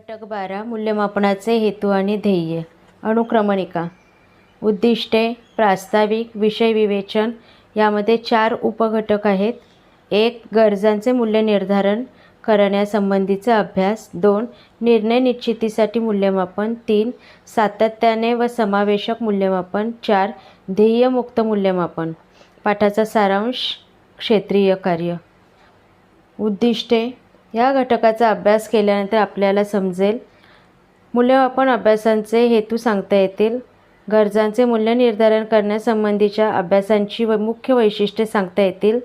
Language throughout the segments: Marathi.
घटक बारा मूल्यमापनाचे हेतू आणि ध्येय. अनुक्रमणिका. उद्दिष्टे प्रास्ताविक विषय विवेचन यामध्ये चार उपघटक आहेत. एक गरजांचे मूल्य निर्धारण करण्यासंबंधीचा अभ्यास. दोन निर्णय निश्चितीसाठी मूल्यमापन. तीन सातत्याने व समावेशक मूल्यमापन. चार ध्येयमुक्त मूल्यमापन. पाठाचा सारांश क्षेत्रीय कार्य. उद्दिष्टे या घटकाचा अभ्यास केल्यानंतर आपल्याला समजेल. मूल्यमापन अभ्यासांचे हेतू सांगता येतील. गरजांचे मूल्य निर्धारण करण्यासंबंधीच्या अभ्यासांची व मुख्य वैशिष्ट्ये सांगता येतील.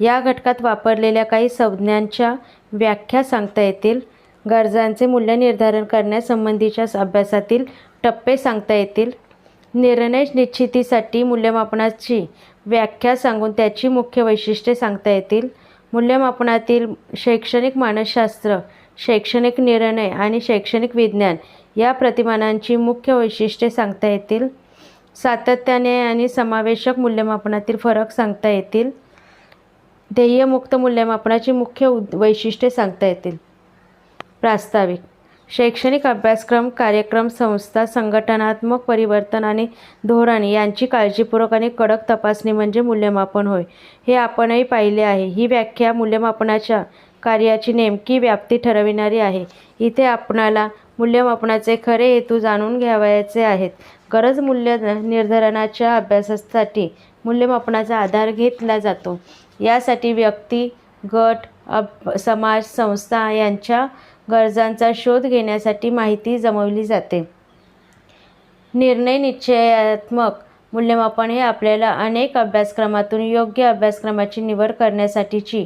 या घटकात वापरलेल्या काही संज्ञांच्या व्याख्या सांगता येतील. गरजांचे मूल्य निर्धारण करण्यासंबंधीच्या अभ्यासातील टप्पे सांगता येतील. निर्णय निश्चितीसाठी मूल्यमापनाची व्याख्या सांगून त्याची मुख्य वैशिष्ट्ये सांगता येतील. मूल्यमापनातील शैक्षणिक मानसशास्त्र शैक्षणिक निर्णय आणि शैक्षणिक विज्ञान या प्रतिमानांची मुख्य वैशिष्ट्ये सांगता येतील. सातत्याने आणि समावेशक मूल्यमापनातील फरक सांगता येतील. ध्येयमुक्त मूल्यमापनाची मुख्य उद वैशिष्ट्ये सांगता येतील. प्रास्ताविक शैक्षणिक अभ्यासक्रम कार्यक्रम संस्था संघटनात्मक परिवर्तन आणि धोरण यांची काळजीपूर्वक आणि कडक तपासणी म्हणजे मूल्यमापन होय. हे आपणही पाहिले आहे. ही व्याख्या मूल्यमापनाच्या कार्याची नेमकी व्याप्ती ठरविणारी आहे. इथे आपणाला मूल्यमापनाचे खरे हेतू जाणून घ्यावयाचे आहेत. गरज मूल्य निर्धारणाच्या अभ्यासासाठी मूल्यमापनाचा आधार घेतला जातो. यासाठी व्यक्ती गट अभ समाज संस्था यांच्या गरजांचा शोध घेण्यासाठी माहिती जमवली जाते. निर्णय निश्चयात्मक मूल्यमापन हे आपल्याला अनेक अभ्यासक्रमातून योग्य अभ्यासक्रमाची निवड करण्यासाठीची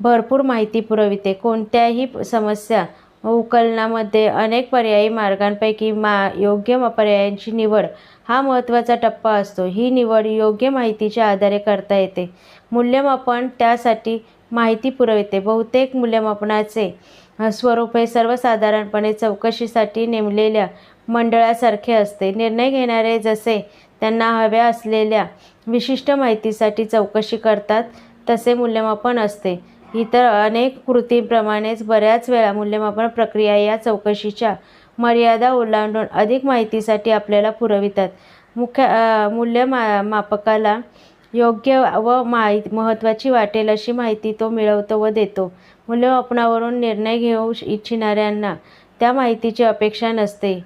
भरपूर माहिती पुरविते. कोणत्याही समस्या उकलनामध्ये अनेक पर्यायी मार्गांपैकी मा योग्य पर्यायांची निवड हा महत्त्वाचा टप्पा असतो. ही निवड योग्य माहितीच्या आधारे करता येते. मूल्यमापन त्यासाठी माहिती पुरविते. बहुतेक मूल्यमापनाचे स्वरूप हे सर्वसाधारणपणे चौकशीसाठी नेमलेल्या मंडळासारखे असते. निर्णय घेणारे जसे त्यांना हव्या असलेल्या विशिष्ट माहितीसाठी चौकशी करतात तसे मूल्यमापन असते. इतर अनेक कृतींप्रमाणेच बऱ्याच वेळा मूल्यमापन प्रक्रिया या चौकशीच्या मर्यादा ओलांडून अधिक माहितीसाठी आपल्याला पुरवितात. मुख्य मूल्य मा मापकाला योग्य व माहि महत्त्वाची वाटेल अशी माहिती तो मिळवतो व देतो. मूल्यमापनावरून निर्णय घेऊ इच्छिणाऱ्यांना त्या माहितीची अपेक्षा नसते.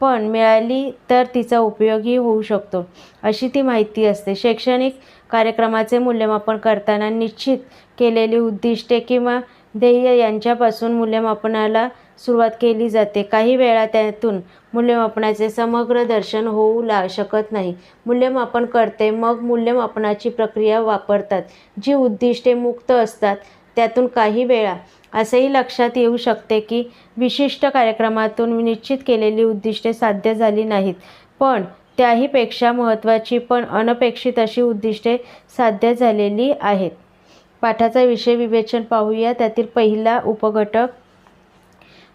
पण मिळाली तर तिचा उपयोगही होऊ शकतो अशी ती माहिती असते. शैक्षणिक कार्यक्रमाचे मूल्यमापन करताना निश्चित केलेली उद्दिष्टे किंवा ध्येय यांच्यापासून मूल्यमापनाला सुरुवात केली जाते. काही वेळा त्यातून मूल्यमापनाचे समग्र दर्शन होऊ ला शकत नाही. मूल्यमापन करते मग मूल्यमापनाची प्रक्रिया वापरतात जी उद्दिष्टे मुक्त असतात. त्यातून काही वेळा असेही लक्षात येऊ शकते की विशिष्ट कार्यक्रमातून निश्चित केलेली उद्दिष्टे साध्य झाली नाहीत. पण त्याहीपेक्षा महत्त्वाची पण अनपेक्षित अशी उद्दिष्टे साध्य झालेली आहेत. पाठाचा विषय विवेचन पाहूया. त्यातील पहिला उपघटक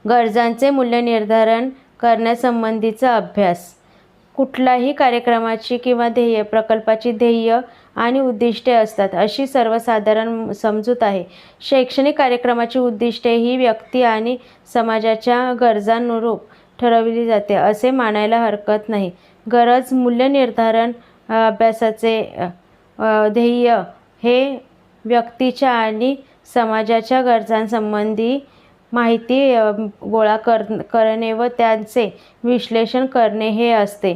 गरजांचे मूल्य निर्धारण करण्यासंबंधीचा अभ्यास. कुठलाही कार्यक्रमाची किंवा ध्येय प्रकल्पाची ध्येय आणि उद्दिष्टे असतात. अशी सर्वसाधारण समजूत आहे. शैक्षणिक कार्यक्रमाची उद्दिष्टे ही व्यक्ती आणि समाजाच्या गरजांनुरूप ठरवली जाते असे मानायला हरकत नाही. गरज मूल्य निर्धारण अभ्यासाचे ध्येय हे व्यक्तीच्या आणि समाजाच्या गरजांसंबंधी माहिती गोळा कर करणे व त्यांचे विश्लेषण करणे हे असते.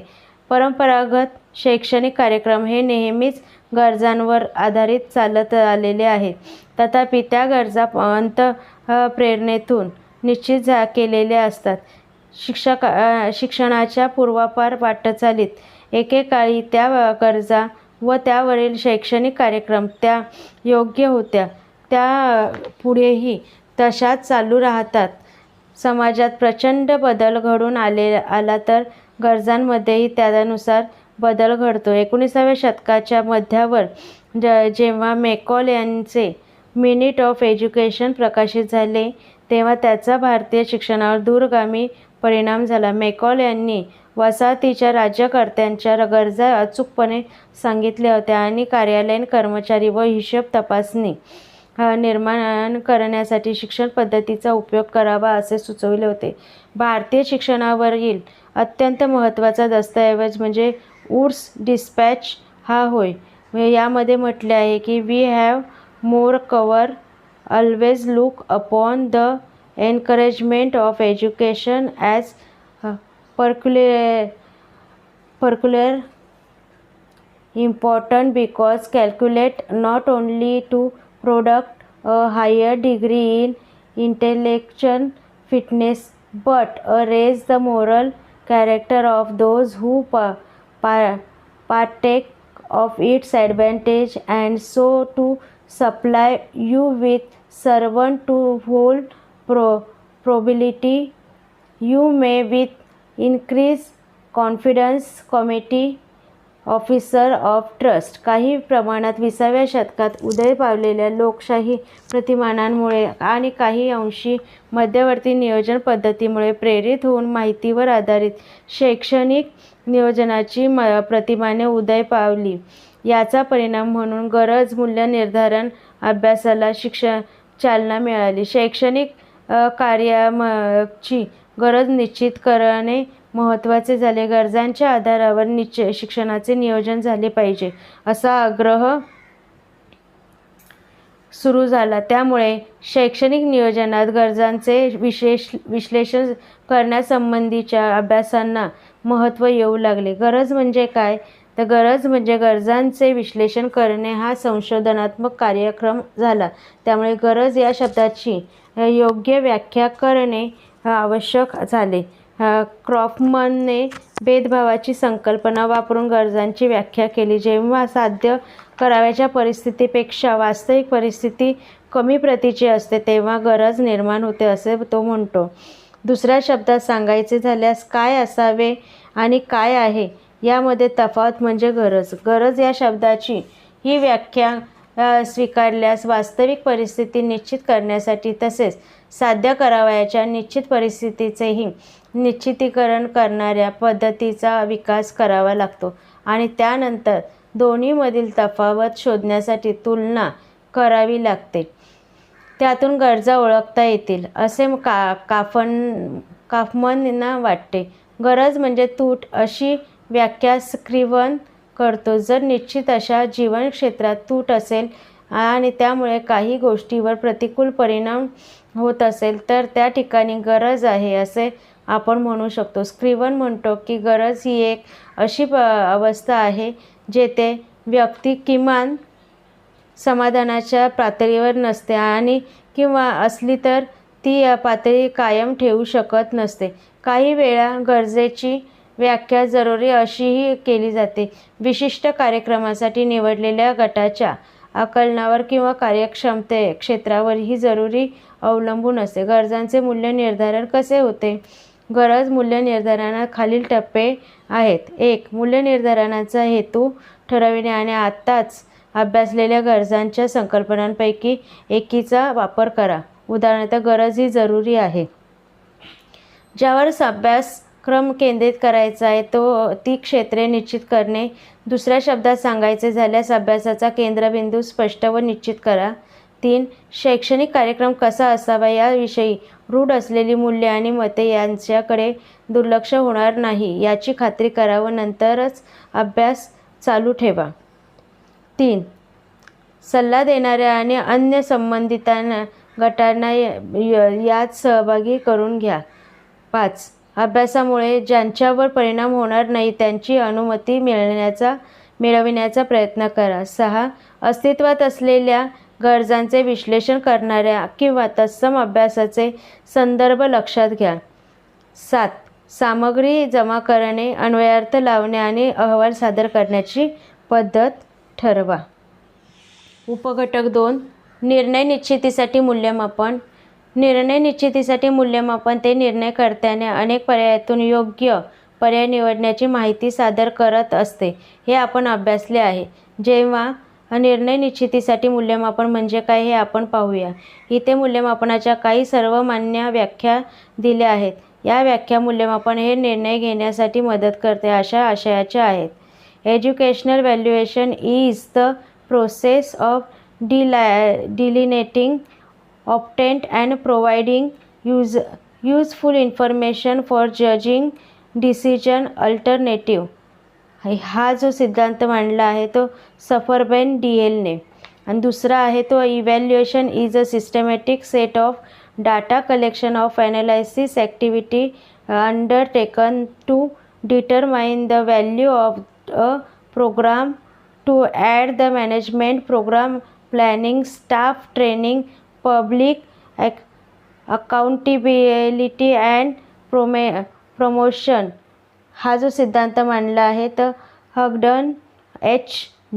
परंपरागत शैक्षणिक कार्यक्रम हे नेहमीच गरजांवर आधारित चालत आलेले आहेत. तथापि त्या गरजा अंत प्रेरणेतून निश्चित झा केलेल्या असतात. शिक्षक शिक्षणाच्या पूर्वापार वाटचालीत एकेकाळी त्या गरजा व त्यावरील शैक्षणिक कार्यक्रम त्या योग्य होत्या. त्या पुढेही तशाच चालू राहतात. समाजात प्रचंड बदल घडून आले आला तर गरजांमध्येही त्यानुसार बदल घडतो एकोणीसाव्या शतकाच्या मध्यावर ज जेव्हा मेकॉल यांचे मिनिट ऑफ एज्युकेशन प्रकाशित झाले तेव्हा त्याचा भारतीय शिक्षणावर दूरगामी परिणाम झाला. मेकॉल यांनी वसाहतीच्या राज्यकर्त्यांच्या गरजा अचूकपणे सांगितल्या होत्या आणि कार्यालयीन कर्मचारी व हिशोब तपासणी निर्माण करण्यासाठी शिक्षण पद्धतीचा उपयोग करावा असे सुचविले होते. भारतीय शिक्षणावरील अत्यंत महत्त्वाचा दस्तऐवज म्हणजे उर्स डिस्पॅच हा होय. यामध्ये म्हटले आहे की we have more cover always look upon the encouragement of education as particu particular important because calculate not only to product a higher degree in intellection fitness but a raise the moral character of those who pa- pa- partake of its advantage and so to supply you with servant to hold pro- probability. You may with increased confidence committee officer of trust. काही प्रमाणात विसाव्या शतकात उदय पावलेल्या लोकशाही प्रतिमानांमुळे आणि काही अंशी मध्यवर्ती नियोजन पद्धतीमुळे प्रेरित होऊन माहितीवर आधारित शैक्षणिक नियोजनाची म प्रतिमाने उदय पावली. याचा परिणाम म्हणून गरज मूल्य निर्धारण अभ्यासाला शिक्षण चालना मिळाली. शैक्षणिक अ, कार्याची गरज निश्चित करणे महत्त्वाचे झाले. गरजांच्या आधारावर निश्चय शिक्षणाचे नियोजन झाले पाहिजे असा आग्रह सुरू झाला. त्यामुळे शैक्षणिक नियोजनात गरजांचे विशेष विश्लेषण करण्यासंबंधीच्या अभ्यासांना महत्त्व येऊ लागले. गरज म्हणजे काय? तर गरज म्हणजे गरजांचे विश्लेषण करणे हा संशोधनात्मक कार्यक्रम झाला. त्यामुळे गरज या शब्दाची योग्य व्याख्या करणे आवश्यक झाले. क्रॉफमनने भेदभावाची संकल्पना वापरून गरजांची व्याख्या केली. जेव्हा साध्य कराव्याच्या परिस्थितीपेक्षा वास्तविक परिस्थिती कमी प्रतीची असते तेव्हा गरज निर्माण होते असे तो म्हणतो. दुसऱ्या शब्दात सांगायचे झाल्यास काय असावे आणि काय आहे यामध्ये तफावत म्हणजे गरज. गरज या शब्दाची ही व्याख्या स्वीकारल्यास वास्तविक परिस्थिती निश्चित करण्यासाठी तसेच साध्य करावयाच्या निश्चित परिस्थितीचेही निश्चितीकरण करणाऱ्या पद्धतीचा विकास करावा लागतो. आणि त्यानंतर दोन्हीमधील तफावत शोधण्यासाठी तुलना करावी लागते. त्यातून गरजा ओळखता येतील असे का काफन काफमनना वाटते. गरज म्हणजे तूट अशी व्याख्या स्क्रीवन करतो. जर निश्चित अशा जीवन क्षेत्रात तूट असेल आणि त्यामुळे काही गोष्टीवर प्रतिकूल परिणाम होत असेल तर त्या ठिकाणी गरज आहे असे आपण म्हणू शकतो. स्क्रिवन म्हणतो की गरज ही एक अशी प अवस्था आहे जेथे व्यक्ती किमान समाधानाच्या पातळीवर नसते आणि किंवा असली तर ती पातळी कायम ठेवू शकत नसते. काही वेळा गरजेची व्याख्या जरुरी अशीही केली जाते. विशिष्ट कार्यक्रमासाठी निवडलेल्या गटाच्या आकलनावर किंवा कार्यक्षमते क्षेत्रावर ही जरुरी अवलंबून असते. गरजांचे मूल्य निर्धारण कसे होते? गरज मूल्यनिर्धारणात खालील टप्पे आहेत. एक मूल्य निर्धारणाचा हेतू ठरविणे आणि आत्ताच अभ्यासलेल्या गरजांच्या संकल्पनांपैकी एकीचा वापर करा. उदाहरणार्थ गरज ही जरुरी आहे. ज्यावर अभ्यासक्रम केंद्रित करायचा आहे तो ती क्षेत्रे निश्चित करणे. दुसऱ्या शब्दात सांगायचे झाल्यास अभ्यासाचा केंद्रबिंदू स्पष्ट व निश्चित करा. तीन शैक्षणिक कार्यक्रम कसा असावा याविषयी रूढ असलेली मूल्ये आणि मते यांच्याकडे दुर्लक्ष होणार नाही याची खात्री करा व नंतरच अभ्यास चालू ठेवा. तीन सल्ला देणाऱ्या आणि अन्य संबंधितांना गटांना य- यात सहभागी करून घ्या. पाच अभ्यासामुळे ज्यांच्यावर परिणाम होणार नाही त्यांची अनुमती मिळण्याचा मिळविण्याचा प्रयत्न करा. सहा अस्तित्वात असलेल्या गरजांचे विश्लेषण करणाऱ्या किंवा तत्सम अभ्यासाचे संदर्भ लक्षात घ्या. सात. सामग्री जमा करणे अन्वयार्थ लावणे आणि अहवाल सादर करण्याची पद्धत ठरवा. उपघटक दोन. निर्णय निश्चितीसाठी मूल्यमापन. निर्णय निश्चितीसाठी मूल्यमापन ते निर्णयकर्त्याने अनेक पर्यायातून योग्य पर्याय निवडण्याची माहिती सादर करत असते. हे आपण अभ्यासले आहे. जेव्हा निर्णय निश्चितीसाठी मूल्यमापन म्हणजे काय हे आपण पाहूया. इथे मूल्यमापनाच्या काही सर्वमान्य व्याख्या दिल्या आहेत. या व्याख्या मूल्यमापन हे निर्णय घेण्यासाठी मदत करते अशा आशयाच्या आहेत. Educational valuation is the process of deli delineating obtaining and providing use useful information for judging decision alternative हा जो सिद्धांत मांडला आहे तो सफरबेन डी एलने आणि दुसरा आहे तो evaluation is a systematic set of data collection of analysis activity undertaken to determine the value of a program to add the management program planning staff training public ac accountability and promo promotion हा जो सिद्धांत मांडला आहे तर हगडन एच.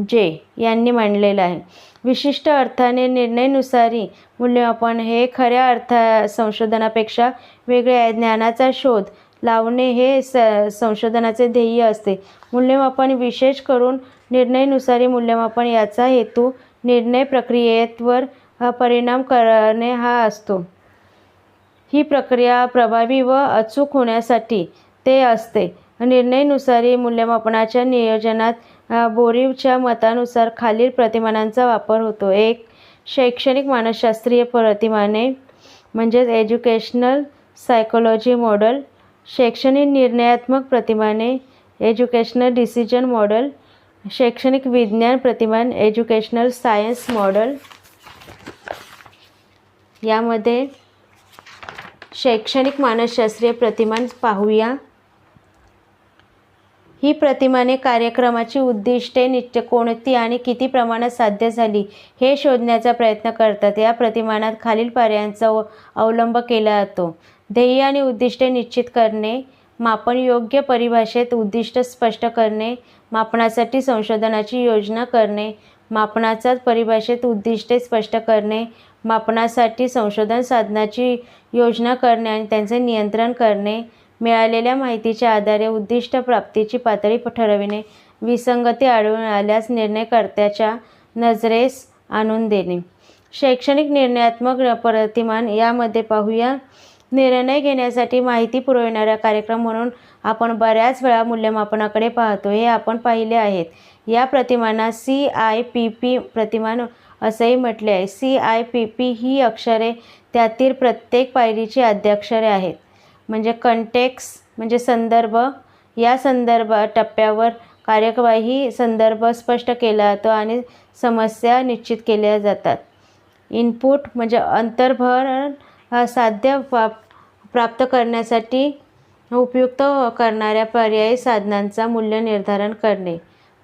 जे. यांनी मांडलेला आहे. विशिष्ट अर्थाने निर्णयनुसारी मूल्यमापन हे खऱ्या अर्थ संशोधनापेक्षा वेगळे आहे. ज्ञानाचा शोध लावणे हे स संशोधनाचे ध्येय असते. मूल्यमापन विशेष करून निर्णयनुसारी मूल्यमापन याचा हेतू निर्णय प्रक्रियेवर परिणाम करणे हा असतो. ही प्रक्रिया प्रभावी व अचूक होण्यासाठी ते असते. निर्णयनुसारी मूल्यमापनाच्या नियोजनात बोरीवच्या मतानुसार खालील प्रतिमानांचा वापर होतो. एक शैक्षणिक मानसशास्त्रीय प्रतिमाने म्हणजेच एज्युकेशनल सायकोलॉजी मॉडल शैक्षणिक निर्णयात्मक प्रतिमाने एज्युकेशनल डिसिजन मॉडल शैक्षणिक विज्ञान प्रतिमान एज्युकेशनल सायन्स मॉडल. यामध्ये शैक्षणिक मानसशास्त्रीय प्रतिमान पाहूया. ही प्रतिमाने कार्यक्रमाची उद्दिष्टे नित्य कोणती आणि किती प्रमाणात साध्य झाली हे शोधण्याचा प्रयत्न करतात. या प्रतिमानात खालील पर्यायांचा अवलंब केला जातो. ध्येय आणि उद्दिष्टे निश्चित करणे मापन योग्य परिभाषेत उद्दिष्ट स्पष्ट करणे मापनासाठी संशोधनाची योजना करणे मापनाचा परिभाषेत उद्दिष्टे स्पष्ट करणे मापनासाठी संशोधन साधनाची योजना करणे आणि त्यांचे नियंत्रण करणे मिळालेल्या माहितीच्या आधारे उद्दिष्ट प्राप्तीची पातळी ठरविणे विसंगती आढळून आल्यास निर्णयकर्त्याच्या नजरेस आणून देणे. शैक्षणिक निर्णयात्मक प्रतिमान यामध्ये पाहूया. निर्णय घेण्यासाठी माहिती पुरविणारा कार्यक्रम म्हणून आपण बऱ्याच वेळा मूल्यमापनाकडे पाहतो हे आपण पाहिले आहेत. या प्रतिमांना सी आय पी पी प्रतिमान असंही म्हटले आहे. सी आय पी पी ही अक्षरे त्यातील प्रत्येक पायरीची आद्याक्षरे आहेत. म्हणजे कंटेक्स म्हणजे संदर्भ या संदर्भ टप्प्यावर कार्यवाही संदर्भ स्पष्ट केला जातो आणि समस्या निश्चित केल्या जातात. इनपुट म्हणजे अंतर्भरण साध्य प्राप्त करण्यासाठी उपयुक्त करणाऱ्या पर्यायी साधनांचा मूल्य निर्धारण करणे.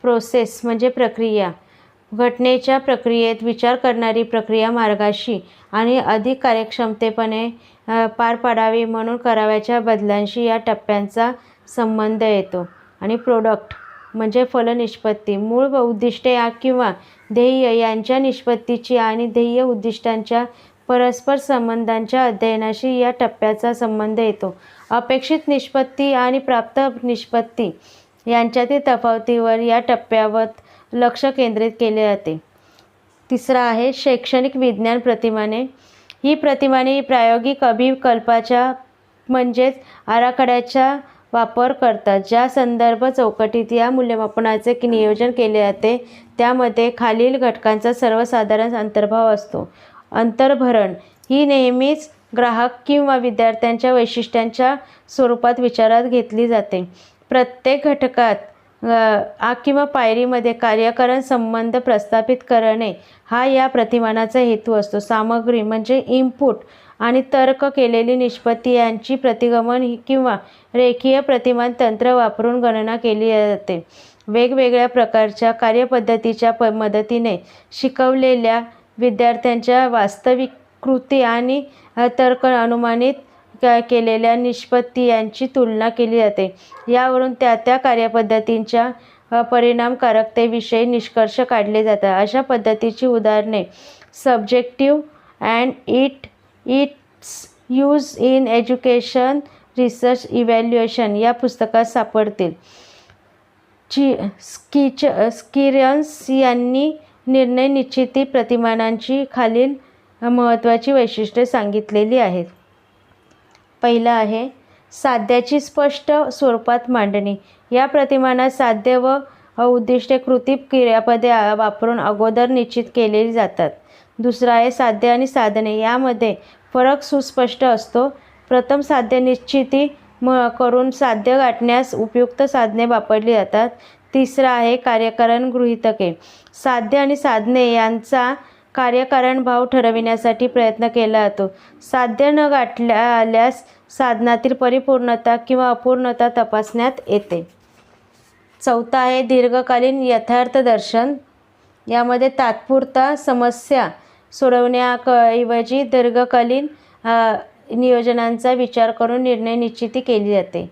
प्रोसेस म्हणजे प्रक्रिया. घटनेच्या प्रक्रियेत विचार करणारी प्रक्रिया मार्गाशी आणि अधिक कार्यक्षमतेपणे पार पाडावी म्हणून करावयाच्या बदलांशी या टप्प्यांचा संबंध येतो. आणि प्रोडक्ट म्हणजे फलनिष्पत्ती. मूळ व उद्दिष्टे किंवा ध्येय यांच्या निष्पत्तीची आणि ध्येय उद्दिष्टांच्या परस्पर संबंधांच्या अध्ययनाशी या टप्प्याचा संबंध येतो. अपेक्षित निष्पत्ती आणि प्राप्त निष्पत्ती यांच्यातील तफावतीवर या टप्प्यावर लक्ष केंद्रित केले जाते. तिसरा आहे शैक्षणिक विज्ञान प्रतिमाने. ही प्रतिमाने प्रायोगिक अभिकल्पाच्या म्हणजेच आराखड्याचा वापर करतात. ज्या संदर्भ चौकटीत या मूल्यमापनाचे नियोजन केले जाते त्यामध्ये खालील घटकांचा सर्वसाधारण अंतर्भाव असतो. अंतर्भरण ही नेहमीच ग्राहक किंवा विद्यार्थ्यांच्या वैशिष्ट्यांच्या स्वरूपात विचारात घेतली जाते. प्रत्येक घटकात किंवा पायरीमध्ये कार्यकरण संबंध प्रस्थापित करणे हा या प्रतिमानाचा हेतू असतो. सामग्री म्हणजे इनपुट आणि तर्क केलेली निष्पत्ती यांची प्रतिगमन किंवा रेखीय प्रतिमान तंत्र वापरून गणना केली जाते. वेगवेगळ्या प्रकारच्या कार्यपद्धतीच्या प मदतीने शिकवलेल्या विद्यार्थ्यांच्या वास्तविक कृती आणि तर्क अनुमानित केलेल्या निष्पत्ती यांची तुलना केली जाते. यावरून त्या त्या कार्यपद्धतींच्या परिणामकारकतेविषयी निष्कर्ष काढले जातात. अशा पद्धतीची उदाहरणे subjective and it it's use in education research evaluation या पुस्तकात सापडतील. ची स्कीच स्किरन्स यांनी निर्णय निश्चिती प्रतिमानांची खालील महत्त्वाची वैशिष्ट्ये सांगितलेली आहेत. पहिलं आहे साध्याची स्पष्ट स्वरूपात मांडणी. या प्रतिमानात साध्य व उद्दिष्टे कृती क्रियापदे वापरून अगोदर निश्चित केलेली जातात. दुसरं आहे साध्य आणि साधने. यामध्ये फरक सुस्पष्ट असतो. प्रथम साध्य निश्चिती म करून साध्य गाठण्यास उपयुक्त साधने वापरली जातात. तिसरं आहे कार्यकरण गृहितके. साध्य आणि साधने यांचा कार्यकारण भाव ठरविण्यासाठी प्रयत्न केला जातो. साध्य न गाठल्या आल्यास साधनातील परिपूर्णता किंवा अपूर्णता तपासण्यात येते. चौथा आहे दीर्घकालीन यथार्थ दर्शन. यामध्ये तात्पुरता समस्या सोडवण्याऐवजी दीर्घकालीन नियोजनांचा विचार करून निर्णय निश्चिती केली जाते.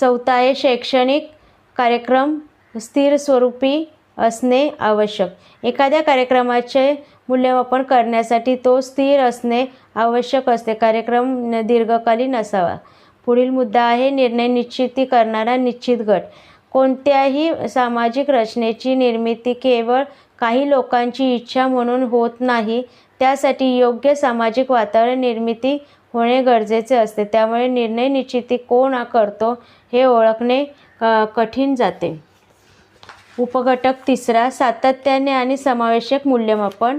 चौथा आहे शैक्षणिक कार्यक्रम. स्थिर स्वरूपी असणे आवश्यक. एखाद्या कार्यक्रमाचे मूल्यमापन करण्यासाठी तो स्थिर असणे आवश्यक असते. कार्यक्रम दीर्घकालीन असावा. पुढील मुद्दा आहे निर्णय निश्चिती करणारा निश्चित गट. कोणत्याही सामाजिक रचनेची निर्मिती केवळ काही लोकांची इच्छा म्हणून होत नाही त्यासाठी योग्य सामाजिक वातावरण निर्मिती होणे गरजेचे असते. त्यामुळे निर्णय निश्चिती कोण करतो हे ओळखणे कठीण जाते. उपघटक तिसरा सातत्याने आणि समावेशक मूल्यमापन.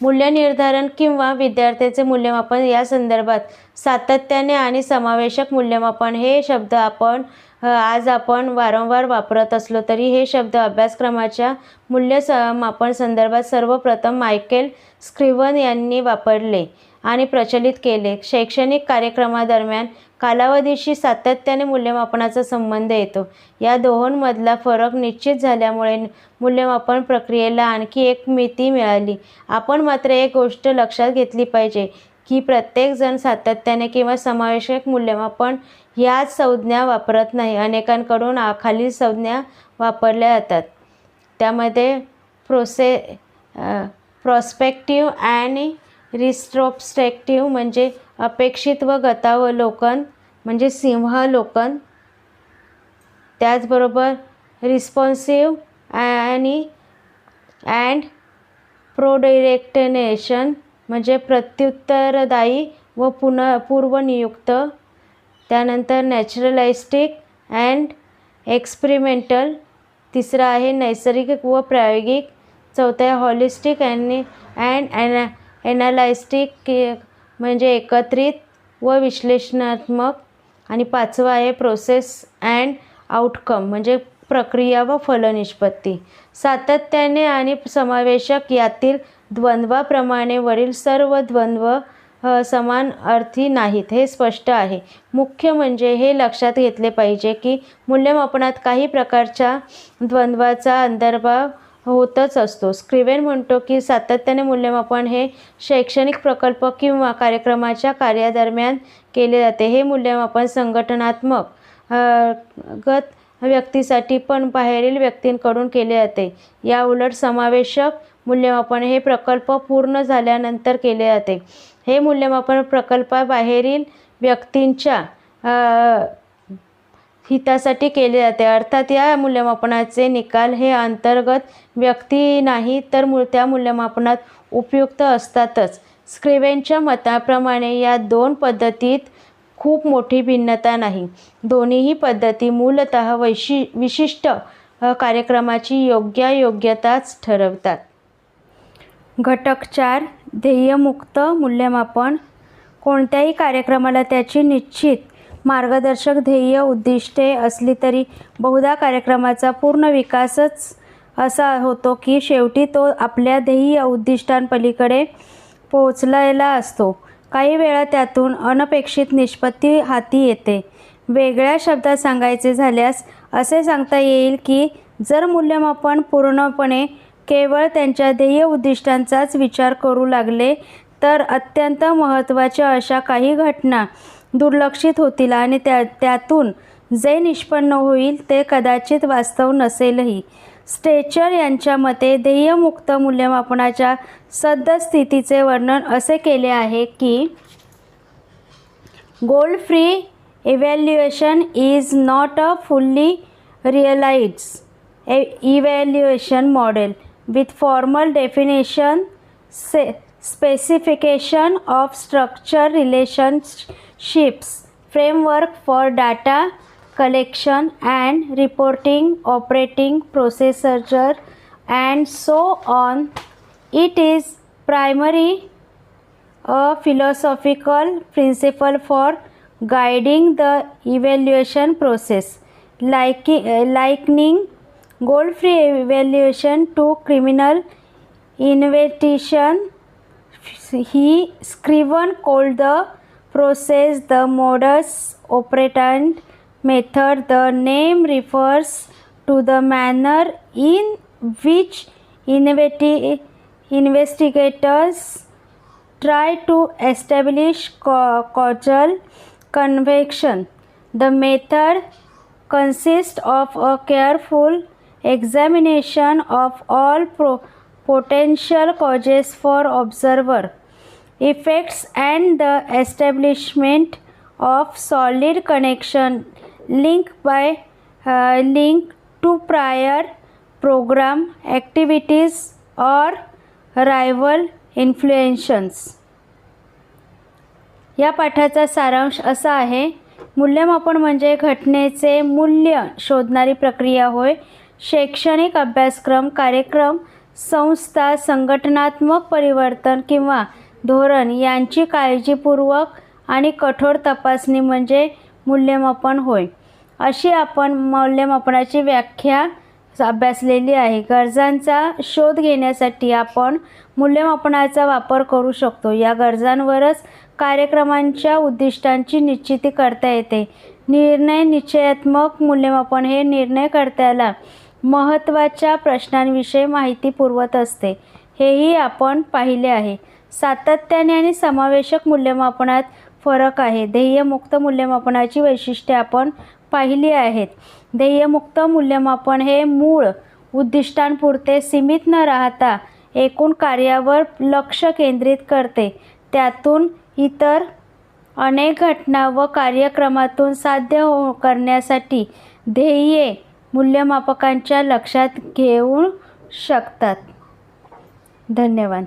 मूल्य निर्धारण किंवा विद्यार्थ्याचे मूल्यमापन या संदर्भात सातत्याने आणि समावेशक मूल्यमापन हे शब्द आपण आज आपण वारंवार वापरत असलो तरी हे शब्द अभ्यासक्रमाच्या मूल्य समापन संदर्भात सर्वप्रथम मायकेल स्क्रिवन यांनी वापरले आणि प्रचलित केले. शैक्षणिक कार्यक्रमादरम्यान कालावधीशी सातत्याने मूल्यमापनाचा संबंध येतो. या दोहोंमधला फरक निश्चित झाल्यामुळे मूल्यमापन प्रक्रियेला आणखी एक मिती मिळाली. आपण मात्र एक गोष्ट लक्षात घेतली पाहिजे की प्रत्येकजण सातत्याने किंवा समावेशक मूल्यमापन ह्याच संज्ञा वापरत नाही. अनेकांकडून खालील संज्ञा वापरल्या जातात. त्यामध्ये प्रोसे प्रॉस्पेक्टिव्ह आणि रिस्ट्रोस्पेक्टिव्ह म्हणजे अपेक्षित व गतावलोकन म्हणजे सिंहावलोकन. त्याचबरोबर रिस्पॉन्सिव्ह आणि अँड प्रोडिरेक्टनेशन म्हणजे प्रत्युत्तरदायी व पुन पूर्वनियुक्त. त्यानंतर नॅचरलाइस्टिक अँड एक्सपेरिमेंटल. तिसरं आहे नैसर्गिक व प्रायोगिक. चौथं आहे हॉलिस्टिक आणि अँड एना ॲनालायस्टिक म्हणजे एकत्रित व विश्लेषणात्मक आणि पाचवा आहे प्रोसेस अँड आउटकम म्हणजे प्रक्रिया व फलनिष्पत्ती. सातत्याने आणि समावेशक यातील द्वंद्वाप्रमाणे वरील सर्व द्वंद्व समान अर्थी नाहीत हे स्पष्ट आहे. मुख्य म्हणजे हे लक्षात घेतले पाहिजे की मूल्यमापनात काही प्रकारच्या द्वंद्वाचा अंतर्भाव होतच असतो. स्क्रिवेन म्हणतो की सातत्याने मूल्यमापन हे शैक्षणिक प्रकल्प किंवा कार्यक्रमाच्या कार्यादरम्यान केले जाते. हे मूल्यमापन संघटनात्मक गत व्यक्तीसाठी पण बाहेरील व्यक्तींकडून केले जाते. या उलट समावेशक मूल्यमापन हे प्रकल्प पूर्ण झाल्यानंतर केले जाते. हे मूल्यमापन प्रकल्पाबाहेरील व्यक्तींच्या हितासाठी केले जाते. अर्थात या मूल्यमापनाचे निकाल हे अंतर्गत व्यक्ती नाही तर मु त्या मूल्यमापनात उपयुक्त असतातच. स्क्रिवेनच्या मताप्रमाणे या दोन पद्धतीत खूप मोठी भिन्नता नाही. दोन्हीही पद्धती मूलतः वैशि विशिष्ट कार्यक्रमाची योग्य योग्यताच ठरवतात. घटक चार ध्येयमुक्त मूल्यमापन. कोणत्याही कार्यक्रमाला त्याची निश्चित मार्गदर्शक ध्येय उद्दिष्टे असली तरी बहुधा कार्यक्रमाचा पूर्ण विकासच असा होतो की शेवटी तो आपल्या ध्येय उद्दिष्टांपलीकडे पोहोचलेला असतो. काही वेळा त्यातून अनपेक्षित निष्पत्ती हाती येते. वेगळ्या शब्दात सांगायचे झाल्यास असे सांगता येईल की जर मूल्यमापन पूर्णपणे केवळ त्यांच्या ध्येय उद्दिष्टांचाच विचार करू लागले तर अत्यंत महत्त्वाच्या अशा काही घटना दुर्लक्षित होतील आणि त्या त्यातून जे निष्पन्न होईल ते कदाचित वास्तव नसेलही. स्टेचर यांच्या मते ध्येयमुक्त मूल्यमापनाच्या सद्यस्थितीचे वर्णन असे केले आहे की goal free evaluation is not a fully realise a evaluation model with formal definition say specification of structure relations relationships framework for data collection and reporting operating procedure and so on it is primary a philosophical principle for guiding the evaluation process, like, likening goal free evaluation to criminal investigation. He Scriven called the process the modus operandi method. The name refers to the manner in which investi- investigators try to establish ca- causal connection. The method consists of a careful examination of all potential causes for observer effects and the establishment of solid connection link by uh, link to prior program activities or rival influences या पाठाचा सारांश असा आहे मूल्यमापन म्हणजे घटनेचे मूल्य शोधणारी प्रक्रिया होय शैक्षणिक अभ्यासक्रम कार्यक्रम संस्था संघटनात्मक परिवर्तन किंवा धोरण यांची काळजीपूर्वक आणि कठोर तपासणी म्हणजे मूल्यमापन होय. अशी आपण मूल्यमापनाची व्याख्या अभ्यासलेली आहे. गरजांचा शोध घेण्यासाठी आपण मूल्यमापनाचा वापर करू शकतो. या गरजांवरच कार्यक्रमांच्या उद्दिष्टांची निश्चिती करता येते. निर्णय निश्चयात्मक मूल्यमापन हे निर्णयकर्त्याला महत्त्वाच्या प्रश्नांविषयी माहिती पुरवत असते. हेही आपण पाहिले आहे. सातत्याने आणि समावेशक मूल्यमापनात फरक आहे. ध्येयमुक्त मूल्यमापनाची वैशिष्ट्ये आपण पाहिली आहेत. ध्येयमुक्त मूल्यमापन हे मूळ उद्दिष्टांपुरते सीमित न राहता एकूण कार्यावर लक्ष केंद्रित करते. त्यातून इतर अनेक घटना व कार्यक्रमातून साध्य हो करण्यासाठी ध्येये मूल्यमापकांच्या लक्षात घेऊ शकतात. धन्यवाद.